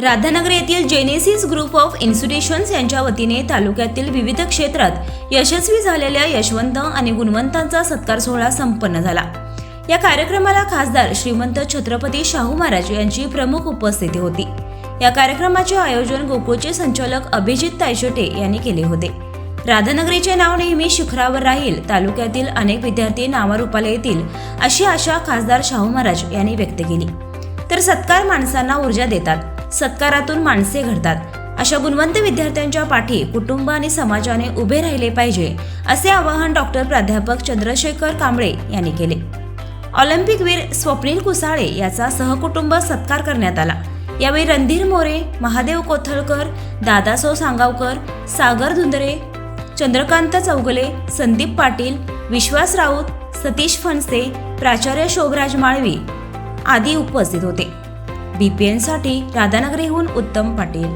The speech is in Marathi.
राधानगर येथील जेनेसिस ग्रुप ऑफ इन्स्टिट्यूशन्स यांच्या वतीने तालुक्यातील विविध क्षेत्रात यशस्वी झालेल्या यशवंत आणि गुणवंतांचा सत्कार सोहळा संपन्न झाला. या कार्यक्रमाला खासदार श्रीमंत छत्रपती शाहू महाराज यांची प्रमुख उपस्थिती होती. या कार्यक्रमाचे आयोजन गोकुळचे संचालक अभिजित तायशोटे यांनी केले होते. राधानगरीचे नाव नेहमी शिखरावर राहील तालुक्यातील अनेक विद्यार्थी नावारूपाला येतील अशी आशा खासदार शाहू महाराज यांनी व्यक्त केली. तर सत्कार माणसांना ऊर्जा देतात. सत्कारातून माणसे घडतात. अशा गुणवंत विद्यार्थ्यांच्या पाठी कुटुंब आणि समाजाने उभे राहिले पाहिजे असे आवाहन डॉक्टर प्राध्यापक चंद्रशेखर कांबळे यांनी केले. ऑलिम्पिकवीर स्वप्नील कुसाळे याचा सहकुटुंब सत्कार करण्यात आला. यावेळी रणधीर मोरे महादेव कोथळकर दादासो सांगावकर सागर धुंदरे चंद्रकांत चौगले संदीप पाटील विश्वास राऊत सतीश फणसे प्राचार्य शोभराज माळवी आदी उपस्थित होते. बीपीएनसाठी राधानगरीहून उत्तम पाटील.